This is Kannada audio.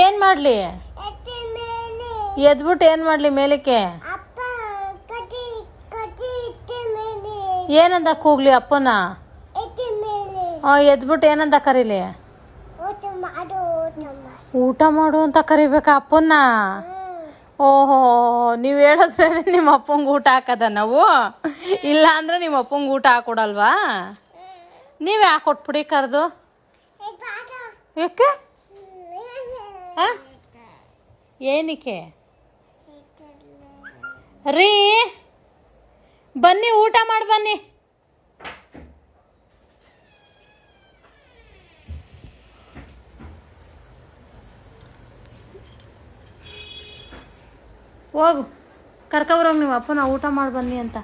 ಏನು ಮಾಡಲಿ? ಎದ್ಬಿಟ್ಟು ಏನು ಮಾಡಲಿ ಮೇಲಕ್ಕೆ? ಏನಂದ ಕೂಗ್ಲಿ ಅಪ್ಪನ? ಎದ್ಬಿಟ್ಟು ಏನಂದ ಕರೀಲಿ? ಊಟ ಮಾಡು ಅಂತ ಕರಿಬೇಕ ಅಪ್ಪನ ಓಹೋ ನೀವು ಹೇಳಿದ್ರೆ ನಿಮ್ಮ ಅಪ್ಪಂಗೆ ಊಟ ಹಾಕದ ನಾವು? ಇಲ್ಲ ಅಂದ್ರೆ ನಿಮ್ಮ ಅಪ್ಪಂಗೆ ಊಟ ಹಾಕೊಡಲ್ವಾ? ನೀವೇ ಹಾಕೊಟ್ಬಿಡಿ ಕರೆದು? ಯಾಕೆ? ಏನಕ್ಕೆ? ರೀ ಬನ್ನಿ ಊಟ ಮಾಡಿ ಬನ್ನಿ. ಹೋಗು ಕರ್ಕೊಬರೋಗಿ ನೀವು ಅಪ್ಪನ ಊಟ ಮಾಡಿ ಬನ್ನಿ ಅಂತ.